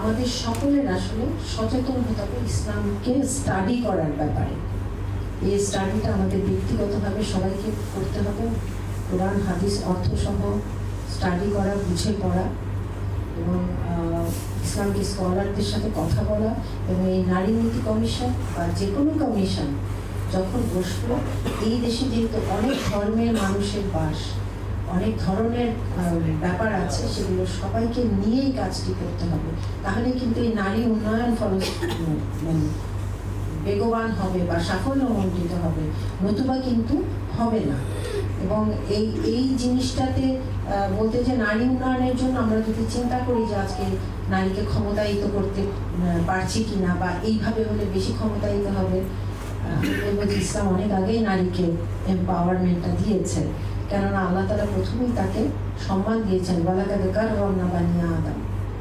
আমাদের সকলের আসলে সচেতন হতে হবে ইসলামকে স্টাডি করার ব্যাপারে। এই স্টাডিটা আমাদের ব্যক্তিগতভাবে সবাইকে করতে হবে। কোরআন, হাদিস, অর্থসহ স্টাডি করা, বুঝে পড়া এবং ইসলামকে স্কলারদের সাথে কথা বলা এবং এই নারী নীতি কমিশন বা যে কোনো কমিশন যখন বসল, এই দেশে যেহেতু অনেক ধর্মের মানুষের বাস অনেক ধরনের ব্যাপার আছে সেগুলো সবাইকে নিয়েই কাজটি করতে হবে। তাহলে কিন্তু এই নারী উন্নয়ন ফল মানে বেগবান হবে বা সাফল্য সাফল্যমণ্ডিত হবে, নতুবা কিন্তু হবে না। এবং এই এই জিনিসটাতে বলতে যে নারী উন্নয়নের জন্য আমরা যদি চিন্তা করি যে আজকে নারীকে ক্ষমতায়িত করতে পারছি কিনা বা এইভাবে হলে বেশি ক্ষমতায়িত হবে ইসলাম অনেক আগেই নারীকে এম্পাওয়ারমেন্টটা দিয়েছে কেননা আল্লাহ তালা প্রথমেই তাকে সম্মান দিয়েছেন বালাকাকে কার রমনা বানিয়ে আদাম।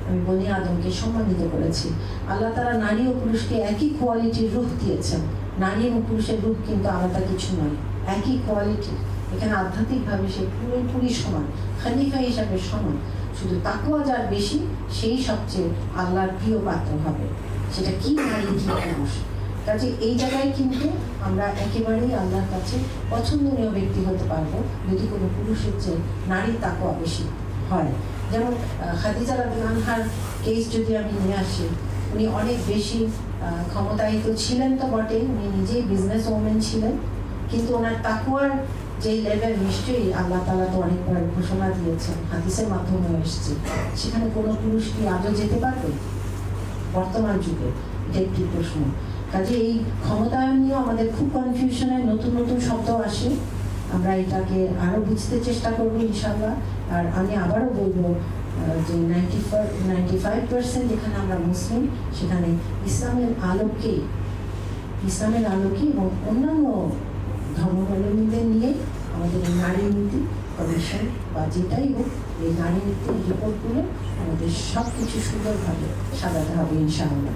আমি বনি আদমকে সম্মানিত করেছি আল্লাহ তারা নারী ও পুরুষকে একই কোয়ালিটির রূপ দিয়েছেন। নারী এবং পুরুষের রূপ কিন্তু আলাদা কিছু নয়, একই কোয়ালিটি এখানে আধ্যাত্মিকভাবে সে পুরোপুরি সমান, খালিফা হিসাবে সমান। শুধু তাকুয়া যার বেশি, সেই সবচেয়ে আল্লাহর প্রিয় পাত্র হবে। সেটা কি নারী কি পুরুষ? কাজে এই জায়গায় কিন্তু আমরা একেবারেই আল্লাহর কাছে পছন্দনীয় ব্যক্তি হতে পারব যদি কোনো পুরুষের চেয়ে নারীর তাকুয়া বেশি হয়। যেমন খাদিজা রাদিয়ানহার কেস যদি আমি নিয়ে আসি, উনি অনেক বেশি ক্ষমতায়িত ছিলেন তো বটেই, উনি নিজেই বিজনেস ওমেন ছিলেন, কিন্তু ওনার তাকুয়ার যে লেভেল নিশ্চয়ই আল্লাহ তালা তো অনেকবার ঘোষণা দিয়েছেন, হাদিসের মাধ্যমে এসছে। সেখানে কোনো পুরুষ কি আজও যেতে পারবে? বর্তমান যুগে, এটা একটি প্রশ্ন। কাজে এই ক্ষমতায়ন নিয়েও আমাদের খুব কনফিউশনের নতুন নতুন শব্দ আসে। আমরা এটাকে আরও বুঝতে চেষ্টা করব ইনশাল্লাহ আর আমি আবারও বলব যে নাইনটি নাইনটি ফাইভ পার্সেন্ট যেখানে আমরা মুসলিম, সেখানে ইসলামের আলোকে ইসলামের আলোকে এবং অন্যান্য ধর্মাবলম্বীদের নিয়ে আমাদের এই নারী নীতি প্রদর্শন বা যেটাই হোক, এই নারী নীতির রিপোর্টগুলো আমাদের সব কিছু সুন্দরভাবে সাজাতে হবে ইনশাআল্লাহ।